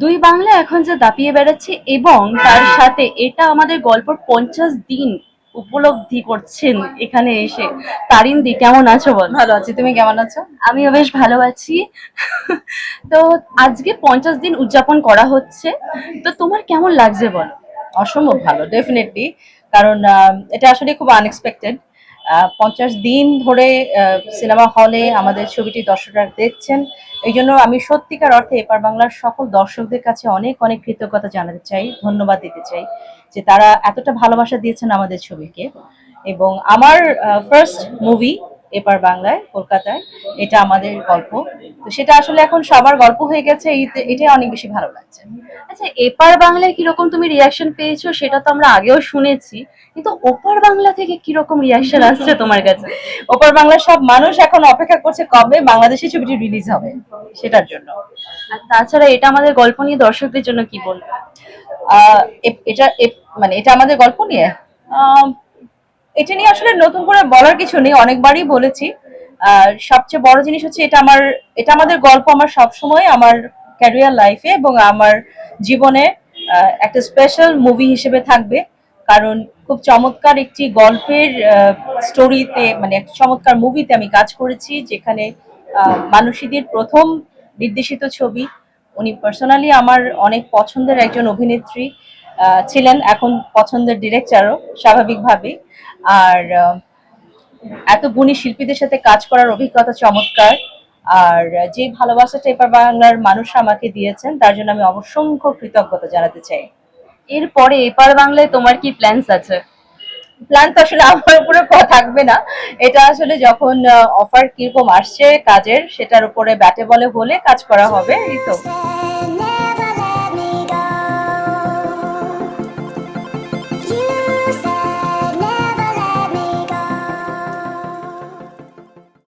দুই বাংলা এখন যে দাপিয়ে বেড়াচ্ছে এবং তার সাথে এটা আমাদের গল্পের পঞ্চাশ দিন উপলব্ধি করছেন এখানে এসে। তারিন দি কেমন আছো বল? ভালো আছি। তুমি কেমন আছো? আমিও বেশ ভালো আছি। তো আজকে পঞ্চাশ দিন উদযাপন করা হচ্ছে। তো তোমার কেমন লাগছে বল? অসম্ভব ভালো ডেফিনেটলি কারণ এটা আসলে খুব আনএক্সপেক্টেড পঞ্চাশ দিন ধরে সিনেমা হলে আমাদের ছবিটি দর্শকরা দেখছেন। এই জন্য আমি সত্যিকার অর্থে এপার বাংলার সকল দর্শকদের কাছে অনেক অনেক কৃতজ্ঞতা জানাতে চাই, ধন্যবাদ দিতে চাই যে তারা এতটা ভালোবাসা দিয়েছেন আমাদের ছবিকে। এবং আমার ফার্স্ট মুভি এপার বাংলায় কলকাতায় এটা আমাদের গল্প। তো সেটা আসলে এখন সবার গল্প হয়ে গেছে এটাই অনেক বেশি ভালো লাগছে। আচ্ছা এপার বাংলায় কীরকম তুমি রিয়াকশন পেয়েছ সেটা তো আমরা আগেও শুনেছি কিন্তু ওপার বাংলা থেকে কীরকম রিয়াকশন আসছে তোমার কাছে? ওপার বাংলার সব মানুষ এখন অপেক্ষা করছে কবে বাংলাদেশি ছবিটি রিলিজ হবে সেটার জন্য। আর তাছাড়া এটা আমাদের গল্প নিয়ে দর্শকদের জন্য কি বলব? আহ, এটা মানে এটা আমাদের গল্প নিয়ে? এটা নিয়ে আসলে নতুন করে বলার কিছু নেই অনেকবারই বলেছি। আর সবচেয়ে বড় জিনিস হচ্ছে এটা আমার এটা আমাদের গল্প আমার সবসময় আমার ক্যারিয়ার লাইফে এবং আমার জীবনে একটা স্পেশাল মুভি হিসেবে থাকবে। কারণ খুব চমৎকার একটি গল্পের স্টোরিতে মানে একটা চমৎকার মুভিতে আমি কাজ করেছি যেখানে আহ, মানসীদের প্রথম নির্দেশিত ছবি। উনি পার্সোনালি আমার অনেক পছন্দের একজন অভিনেত্রী। ছিলেন এখন পছন্দের ডিরেক্টরও স্বাভাবিকভাবেই। আর এত গুণী শিল্পীদের সাথে কাজ করার অভিজ্ঞতা চমৎকার। আর, যে ভালোবাসাটা এবার বাংলার মানুষ আমাকে দিয়েছেন, তার জন্য আমি অসংখ্য কৃতজ্ঞতা জানাতে চাই। এরপরে এপার বাংলায় তোমার কি প্ল্যানস আছে? প্ল্যান তো আসলে আমার উপরে থাকবে না। এটা আসলে যখন অফার কীরকম আসছে কাজের, সেটার উপরে ব্যাটে বলে হলে কাজ করা হবে, এই তো।